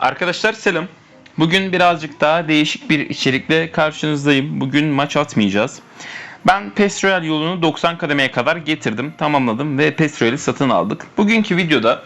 Arkadaşlar selam. Bugün birazcık daha değişik bir içerikle karşınızdayım. Bugün maç atmayacağız. Ben PES yolunu 90 kademeye kadar getirdim, tamamladım ve PES satın aldık. Bugünkü videoda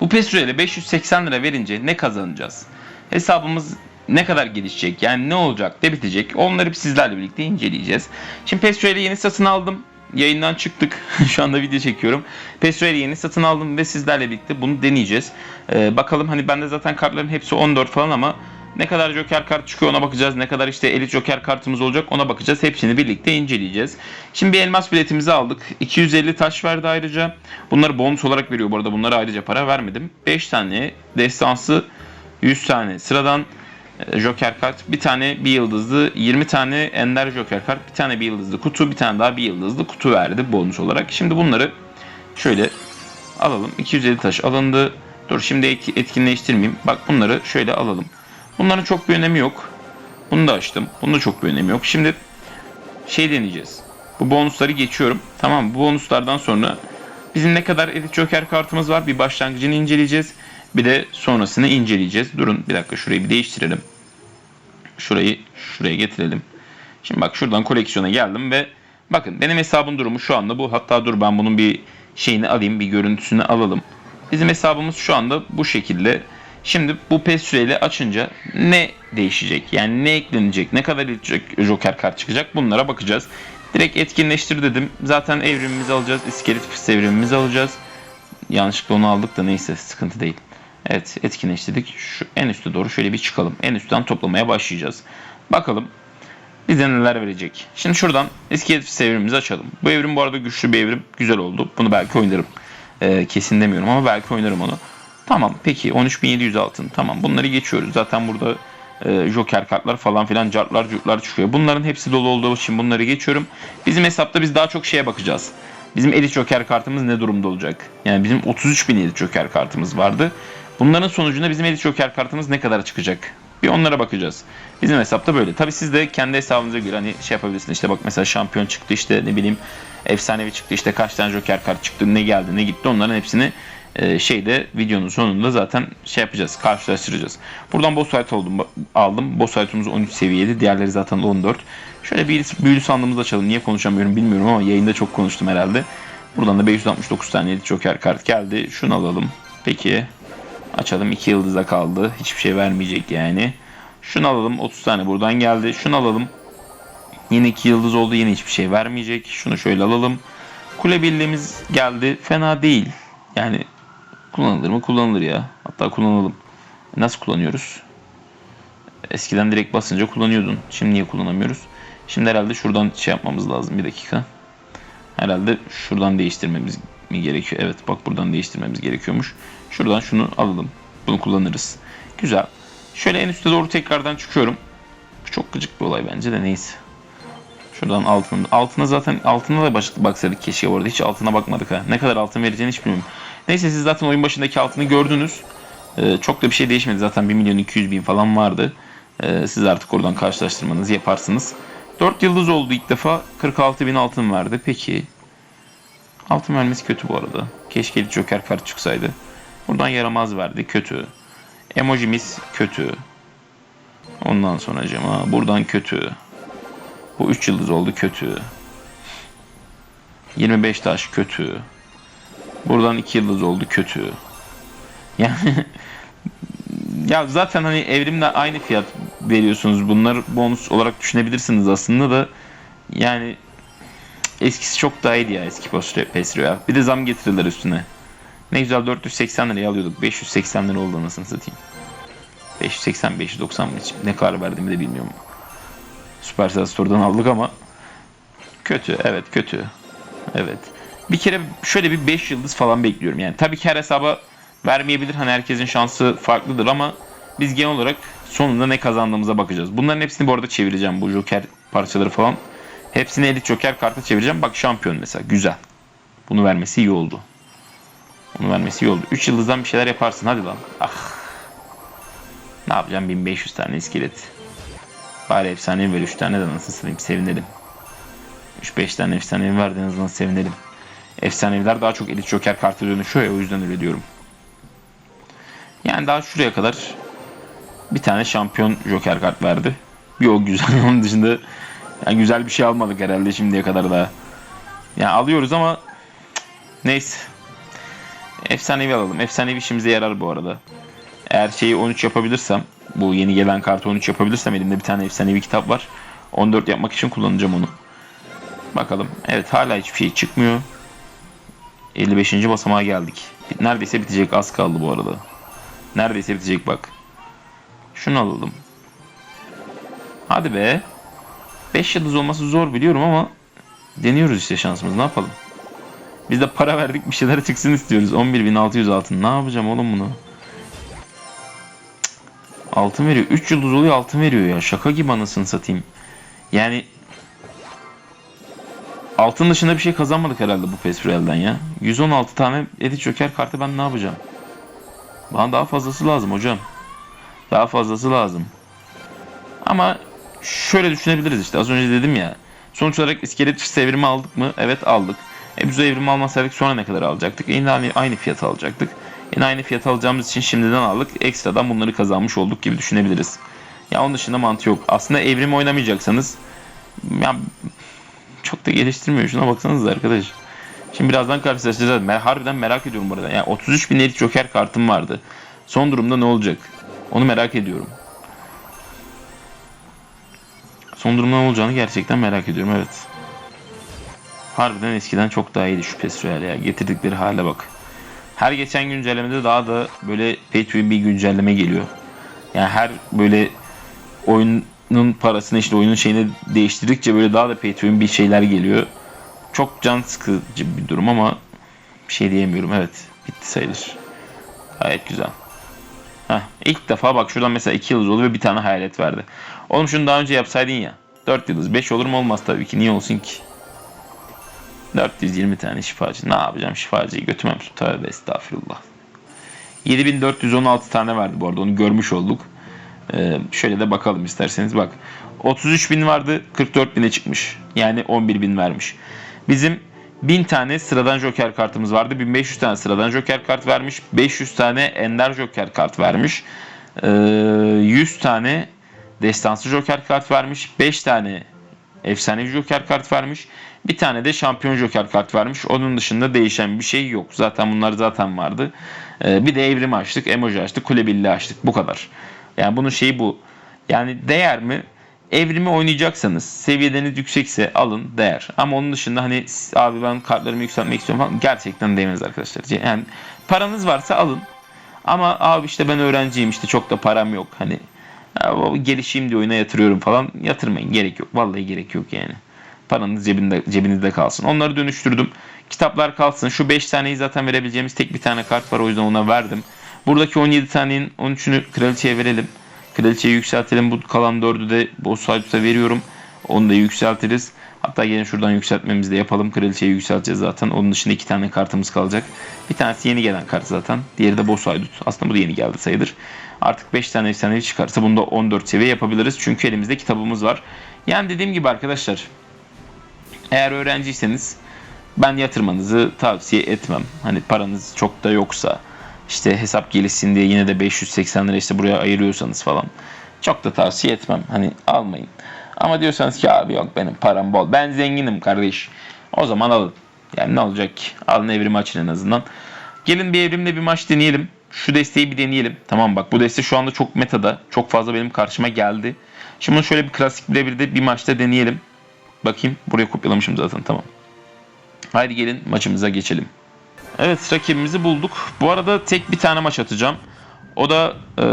bu PES Royal'e 580 lira verince ne kazanacağız? Hesabımız ne kadar gelişecek? Yani ne olacak, ne bitecek? Onları sizlerle birlikte inceleyeceğiz. Şimdi PES yeni satın aldım. Yayından çıktık. Şu anda video çekiyorum. PES Royal'i yeni satın aldım ve sizlerle birlikte bunu deneyeceğiz. Ee, bakalım hani bende zaten kartların hepsi 14 falan ama ne kadar Joker kart çıkıyor ona bakacağız. Ne kadar işte Elite Joker kartımız olacak ona bakacağız. Hepsini birlikte inceleyeceğiz. Şimdi bir elmas biletimizi aldık. 250 taş verdi ayrıca. Bunları bonus olarak veriyor bu arada. Bunlara ayrıca para vermedim. 5 tane destansı 100 tane sıradan Joker kart, bir tane bir yıldızlı, 20 tane ender Joker kart, bir tane bir yıldızlı kutu, bir tane daha bir yıldızlı kutu verdi bonus olarak. Şimdi bunları şöyle alalım. 250 taş alındı. Dur şimdi et- etkinleştirmeyeyim. Bak bunları şöyle alalım. Bunların çok bir önemi yok. Bunu da açtım. Bunun da çok bir önemi yok. Şimdi şey deneyeceğiz. Bu bonusları geçiyorum. Tamam? Bu bonuslardan sonra bizim ne kadar Elite Joker kartımız var bir başlangıcını inceleyeceğiz. Bir de sonrasını inceleyeceğiz. Durun bir dakika şurayı bir değiştirelim. Şurayı şuraya getirelim. Şimdi bak şuradan koleksiyona geldim ve bakın benim hesabın durumu şu anda bu. Hatta dur ben bunun bir şeyini alayım, bir görüntüsünü alalım. Bizim hesabımız şu anda bu şekilde. Şimdi bu PES süreyle açınca ne değişecek? Yani ne eklenecek? Ne kadar Joker kart çıkacak? Bunlara bakacağız. Direkt etkinleştir dedim. Zaten evrimimizi alacağız. İskelet fıs evrimimizi alacağız. Yanlışlıkla onu aldık da neyse sıkıntı değil. Evet etkinleştirdik. Şu en üste doğru şöyle bir çıkalım. En üstten toplamaya başlayacağız. Bakalım bize neler verecek. Şimdi şuradan iskelet fıs evrimimizi açalım. Bu evrim bu arada güçlü bir evrim. Güzel oldu. Bunu belki oynarım. Ee, kesin demiyorum ama belki oynarım onu. Tamam peki 13.700 altın. Tamam bunları geçiyoruz. Zaten burada e, joker kartlar falan filan cartlar curtlar çıkıyor. Bunların hepsi dolu olduğu için bunları geçiyorum. Bizim hesapta biz daha çok şeye bakacağız. Bizim Elite Joker kartımız ne durumda olacak? Yani bizim 33 bin Elite Joker kartımız vardı. Bunların sonucunda bizim Elite Joker kartımız ne kadar çıkacak? Bir onlara bakacağız. Bizim hesapta böyle. Tabi siz de kendi hesabınıza göre hani şey yapabilirsiniz. İşte bak mesela şampiyon çıktı işte ne bileyim efsanevi çıktı işte kaç tane Joker kart çıktı ne geldi ne gitti onların hepsini e, şeyde videonun sonunda zaten şey yapacağız karşılaştıracağız. Buradan boss fight oldum, aldım. Boss fight'ımız 13 seviyede. Diğerleri zaten 14. Şöyle bir büyülü sandığımızı açalım. Niye konuşamıyorum bilmiyorum ama yayında çok konuştum herhalde. Buradan da 569 tane Joker kart geldi. Şunu alalım. Peki. Açalım. 2 yıldıza kaldı. Hiçbir şey vermeyecek yani. Şunu alalım. 30 tane buradan geldi. Şunu alalım. Yine 2 yıldız oldu. Yine hiçbir şey vermeyecek. Şunu şöyle alalım. Kule birliğimiz geldi. Fena değil. Yani kullanılır mı? Kullanılır ya. Hatta kullanalım. Nasıl kullanıyoruz? Eskiden direkt basınca kullanıyordun. Şimdi niye kullanamıyoruz? Şimdi herhalde şuradan şey yapmamız lazım. Bir dakika. Herhalde şuradan değiştirmemiz mi gerekiyor? Evet bak buradan değiştirmemiz gerekiyormuş. Şuradan şunu alalım. Bunu kullanırız. Güzel. Şöyle en üste doğru tekrardan çıkıyorum. Bu çok gıcık bir olay bence de neyse. Şuradan altına, altına zaten altına da baş, baksaydık keşke orada. Hiç altına bakmadık ha. Ne kadar altın vereceğini hiç bilmiyorum. Neyse siz zaten oyun başındaki altını gördünüz. Ee, çok da bir şey değişmedi. Zaten 1 milyon 200 bin falan vardı. Ee, siz artık oradan karşılaştırmanızı yaparsınız. 4 yıldız oldu ilk defa. 46 bin altın verdi. Peki. Altın vermesi kötü bu arada. Keşke Elite Joker kart çıksaydı. Buradan yaramaz verdi. Kötü. Emojimiz kötü. Ondan sonra acaba buradan kötü. Bu 3 yıldız oldu kötü. 25 taş kötü. Buradan 2 yıldız oldu kötü. Yani ya zaten hani evrimle aynı fiyat veriyorsunuz. Bunlar bonus olarak düşünebilirsiniz aslında da yani eskisi çok daha iyiydi ya eski Pesrio ya. Bir de zam getirirler üstüne. Ne güzel 480 liraya alıyorduk. 580 lira oldu anasını satayım. 580 590 mı ne kadar verdiğimi de bilmiyorum. Supercell Store'dan aldık ama kötü evet kötü. Evet. Bir kere şöyle bir 5 yıldız falan bekliyorum. Yani tabii ki her hesaba vermeyebilir. Hani herkesin şansı farklıdır ama biz genel olarak sonunda ne kazandığımıza bakacağız. Bunların hepsini bu arada çevireceğim. Bu Joker parçaları falan. Hepsini Elite Joker kartı çevireceğim. Bak şampiyon mesela. Güzel. Bunu vermesi iyi oldu. Bunu vermesi iyi oldu. 3 yıldızdan bir şeyler yaparsın. Hadi lan. Ah. Ne yapacağım 1500 tane iskelet. Bari efsanevi ver 3 tane de nasıl satayım sevinelim. 3-5 tane efsanevi ver de en azından sevinelim. Efsaneviler daha çok Elite Joker kartı dönüşüyor ya o yüzden öyle diyorum. Yani daha şuraya kadar bir tane şampiyon joker kart verdi. Bir o güzel. Onun dışında yani güzel bir şey almadık herhalde şimdiye kadar daha. Yani alıyoruz ama neyse. Efsanevi alalım. Efsanevi işimize yarar bu arada. Eğer şeyi 13 yapabilirsem, bu yeni gelen kartı 13 yapabilirsem elimde bir tane efsanevi kitap var. 14 yapmak için kullanacağım onu. Bakalım. Evet hala hiçbir şey çıkmıyor. 55. basamağa geldik. Neredeyse bitecek. Az kaldı bu arada. Neredeyse bitecek bak. Şunu alalım. Hadi be. 5 yıldız olması zor biliyorum ama deniyoruz işte şansımız. Ne yapalım? Biz de para verdik bir şeyler çıksın istiyoruz. 11.600 altın. Ne yapacağım oğlum bunu? Altın veriyor. 3 yıldız oluyor altın veriyor ya. Şaka gibi anasını satayım. Yani altın dışında bir şey kazanmadık herhalde bu Pesfriel'den ya. 116 tane Edit Joker kartı ben ne yapacağım? Bana daha fazlası lazım hocam. Daha fazlası lazım. Ama şöyle düşünebiliriz işte. Az önce dedim ya. Sonuç olarak iskelet çift evrimi aldık mı? Evet aldık. E biz o evrimi almasaydık sonra ne kadar alacaktık? E aynı, aynı fiyat alacaktık. Yine aynı fiyat alacağımız için şimdiden aldık. Ekstradan bunları kazanmış olduk gibi düşünebiliriz. Ya onun dışında mantığı yok. Aslında evrim oynamayacaksanız ya çok da geliştirmiyor. Şuna baksanıza arkadaş. Şimdi birazdan karşılaştıracağız. Ben harbiden merak ediyorum bu arada. Yani 33 bin elit joker kartım vardı. Son durumda ne olacak? Onu merak ediyorum. Son durumda ne olacağını gerçekten merak ediyorum evet. Harbiden eskiden çok daha iyiydi şu PES ya. Getirdikleri hale bak. Her geçen güncellemede daha da böyle pay bir güncelleme geliyor. Yani her böyle oyunun parasını işte oyunun şeyini değiştirdikçe böyle daha da pay bir şeyler geliyor. Çok can sıkıcı bir durum ama bir şey diyemiyorum. Evet bitti sayılır. Gayet güzel. Heh, ilk defa bak şuradan mesela 2 yıldız oldu ve bir tane hayalet verdi. Oğlum şunu daha önce yapsaydın ya. 4 yıldız 5 olur mu olmaz tabii ki. Niye olsun ki? 420 tane şifacı. Ne yapacağım şifacıyı götürmem. Tövbe estağfurullah. 7416 tane verdi bu arada onu görmüş olduk. Ee, şöyle de bakalım isterseniz bak. 33 bin vardı 44 bine çıkmış. Yani 11 bin vermiş. Bizim 1000 tane sıradan joker kartımız vardı. 1500 tane sıradan joker kart vermiş. 500 tane ender joker kart vermiş. Ee, 100 tane destansı joker kart vermiş. 5 tane efsanevi joker kart vermiş. Bir tane de şampiyon joker kart vermiş. Onun dışında değişen bir şey yok. Zaten bunlar zaten vardı. Ee, bir de evrim açtık, emoji açtık, kulebilli açtık. Bu kadar. Yani bunun şeyi bu. Yani değer mi? Evrimi oynayacaksanız seviyeniz yüksekse alın değer. Ama onun dışında hani abi ben kartlarımı yükseltmek istiyorum falan gerçekten değmez arkadaşlar. Yani paranız varsa alın. Ama abi işte ben öğrenciyim işte çok da param yok. Hani gelişeyim diye oyuna yatırıyorum falan. Yatırmayın gerek yok. Vallahi gerek yok yani. Paranız cebinde, cebinizde kalsın. Onları dönüştürdüm. Kitaplar kalsın. Şu 5 taneyi zaten verebileceğimiz tek bir tane kart var. O yüzden ona verdim. Buradaki 17 tanenin 13'ünü kraliçeye verelim. Kraliçeyi yükseltelim. Bu kalan 4'ü de Boss Haydut'a veriyorum. Onu da yükseltiriz. Hatta gelin şuradan yükseltmemizi de yapalım. Kraliçeyi yükselteceğiz zaten. Onun dışında iki tane kartımız kalacak. Bir tanesi yeni gelen kart zaten. Diğeri de Boss Haydut. Aslında bu da yeni geldi sayılır. Artık 5 tane efsanevi çıkarsa bunda 14 seviye yapabiliriz. Çünkü elimizde kitabımız var. Yani dediğim gibi arkadaşlar eğer öğrenciyseniz ben yatırmanızı tavsiye etmem. Hani paranız çok da yoksa işte hesap gelişsin diye yine de 580 lira işte buraya ayırıyorsanız falan çok da tavsiye etmem. Hani almayın. Ama diyorsanız ki abi yok benim param bol. Ben zenginim kardeş. O zaman alın. Yani ne olacak ki? Alın evrim açın en azından. Gelin bir evrimle bir maç deneyelim. Şu desteği bir deneyelim. Tamam bak bu deste şu anda çok metada. Çok fazla benim karşıma geldi. Şimdi bunu şöyle bir klasik birebir bir maçta deneyelim. Bakayım. Buraya kopyalamışım zaten tamam. Haydi gelin maçımıza geçelim. Evet rakibimizi bulduk. Bu arada tek bir tane maç atacağım. O da e,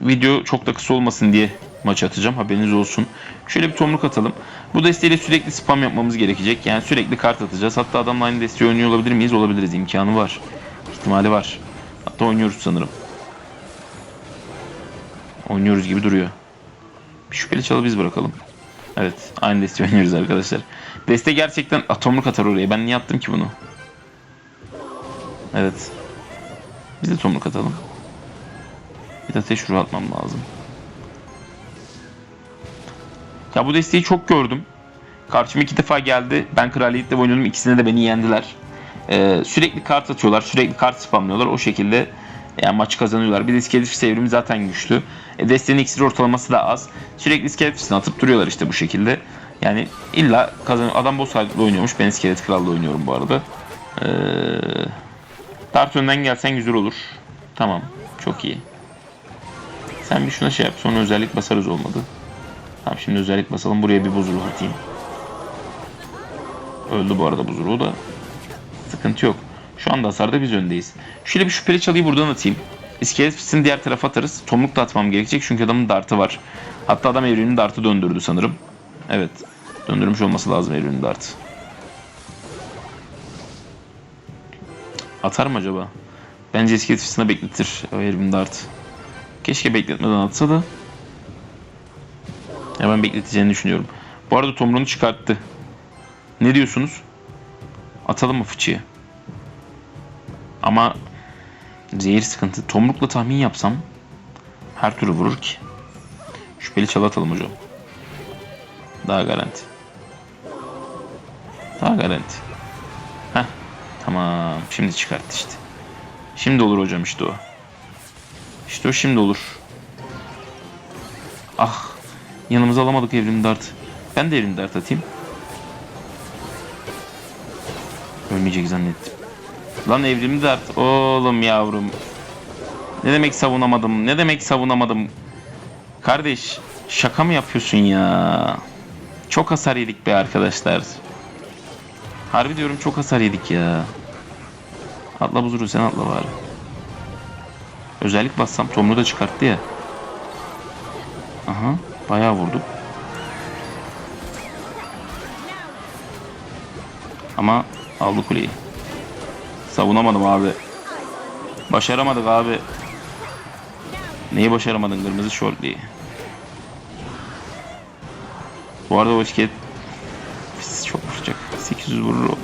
video çok da kısa olmasın diye maç atacağım. Haberiniz olsun. Şöyle bir tomruk atalım. Bu desteğiyle sürekli spam yapmamız gerekecek. Yani sürekli kart atacağız. Hatta adamla aynı desteği oynuyor olabilir miyiz? Olabiliriz. İmkanı var. İhtimali var. Hatta oynuyoruz sanırım. Oynuyoruz gibi duruyor. Bir şüpheli çalı biz bırakalım. Evet. Aynı desteği oynuyoruz arkadaşlar. Deste gerçekten atomluk atar oraya. Ben niye attım ki bunu? Evet. Biz de tomruk atalım. Bir de ateş ruhu atmam lazım. Ya bu desteği çok gördüm. Karşıma iki defa geldi. Ben kraliyetle oynuyordum. İkisine de beni yendiler. Ee, sürekli kart atıyorlar. Sürekli kart spamlıyorlar. O şekilde Yani maçı kazanıyorlar. Bir de iskelet fişi evrimi zaten güçlü. E, desteğin iksir ortalaması da az. Sürekli iskelet fişini atıp duruyorlar işte bu şekilde. Yani illa kazan adam boss oynuyormuş. Ben iskelet kralla oynuyorum bu arada. Ee, Dart önden gelsen güzel olur. Tamam. Çok iyi. Sen bir şuna şey yap. Sonra özellik basarız olmadı. Tamam şimdi özellik basalım. Buraya bir buzulu atayım. Öldü bu arada buzulu da. Sıkıntı yok. Şu anda hasarda biz öndeyiz. Şöyle bir şüpheli çalıyı buradan atayım. İskelet fişini diğer tarafa atarız. Tomruk da atmam gerekecek çünkü adamın dartı var. Hatta adam evrenin dartı döndürdü sanırım. Evet. Döndürmüş olması lazım evrenin dartı. Atar mı acaba? Bence iskelet fişine bekletir o evrenin dartı. Keşke bekletmeden atsa da. Hemen bekleteceğini düşünüyorum. Bu arada tomruğunu çıkarttı. Ne diyorsunuz? Atalım mı fıçıyı? Ama zehir sıkıntı. Tomrukla tahmin yapsam her türlü vurur ki. Şüpheli çalı atalım hocam. Daha garanti. Daha garanti. Tamam. Şimdi çıkarttı işte. Şimdi olur hocam işte o. İşte o şimdi olur. Ah. Yanımıza alamadık evrim dart. Ben de evrim dart atayım. Ölmeyecek zannettim. Lan evrim dart. Oğlum yavrum. Ne demek savunamadım? Ne demek savunamadım? Kardeş şaka mı yapıyorsun ya? Çok hasar yedik be arkadaşlar. Harbi diyorum çok hasar yedik ya. Atla buzuru sen atla bari. Özellik bassam Tomru da çıkarttı ya. Aha bayağı vurduk. Ama aldı kuleyi. Savunamadım abi. Başaramadık abi. Neyi başaramadın kırmızı şortliyi? Bu arada o iskelet çok vuracak. 800 vurur.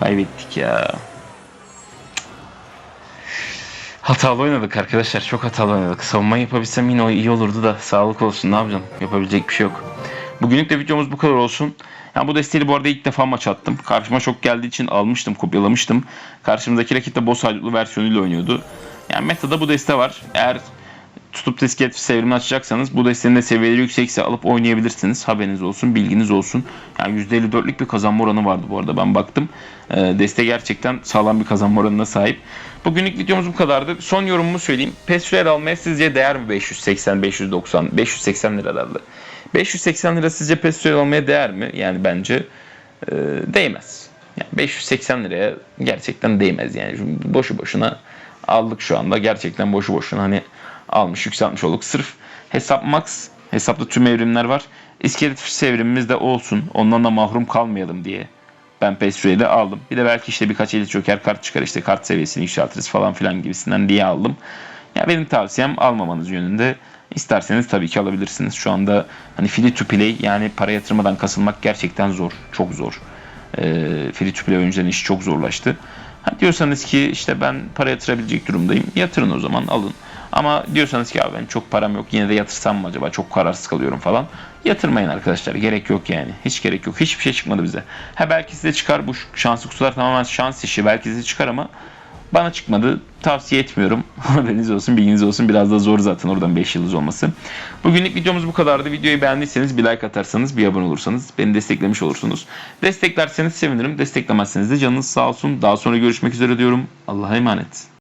Kaybettik ya. Hatalı oynadık arkadaşlar. Çok hatalı oynadık. Savunma yapabilsem yine o iyi olurdu da sağlık olsun. Ne yapacağım? Yapabilecek bir şey yok. Bugünlük de videomuz bu kadar olsun. Yani bu desteğiyle bu arada ilk defa maç attım. Karşıma çok geldiği için almıştım, kopyalamıştım. Karşımızdaki rakip de boss haydutlu versiyonuyla oynuyordu. Yani metada bu deste var. Eğer tutup iskelet sevrimini açacaksanız bu destenin de seviyeleri yüksekse alıp oynayabilirsiniz. Haberiniz olsun, bilginiz olsun. Yani %54'lük bir kazanma oranı vardı bu arada ben baktım. Ee, deste gerçekten sağlam bir kazanma oranına sahip. Bugünlük videomuz bu kadardı. Son yorumumu söyleyeyim. PES almaya sizce değer mi 580, 590, 580 liralarla? 580 lira sizce PES almaya değer mi? Yani bence e, değmez. Yani 580 liraya gerçekten değmez yani. Boşu boşuna aldık şu anda. Gerçekten boşu boşuna hani almış yükseltmiş olduk. Sırf hesap max hesapta tüm evrimler var. İskelet fişi evrimimiz de olsun. Ondan da mahrum kalmayalım diye ben Pestruel'i aldım. Bir de belki işte birkaç elit joker kart çıkar işte kart seviyesini yükseltiriz falan filan gibisinden diye aldım. Ya benim tavsiyem almamanız yönünde. İsterseniz tabii ki alabilirsiniz. Şu anda hani free to play yani para yatırmadan kasılmak gerçekten zor. Çok zor. Ee, free to play oyuncuların işi çok zorlaştı. Ha, diyorsanız ki işte ben para yatırabilecek durumdayım. Yatırın o zaman alın. Ama diyorsanız ki ben çok param yok yine de yatırsam mı acaba çok kararsız kalıyorum falan. Yatırmayın arkadaşlar gerek yok yani. Hiç gerek yok. Hiçbir şey çıkmadı bize. Ha belki size çıkar bu şanslı kutular tamamen şans işi. Belki size çıkar ama bana çıkmadı. Tavsiye etmiyorum. Haberiniz olsun, bilginiz olsun. Biraz da zor zaten oradan 5 yıldız olması. Bugünlük videomuz bu kadardı. Videoyu beğendiyseniz bir like atarsanız, bir abone olursanız beni desteklemiş olursunuz. Desteklerseniz sevinirim. Desteklemezseniz de canınız sağ olsun. Daha sonra görüşmek üzere diyorum. Allah'a emanet.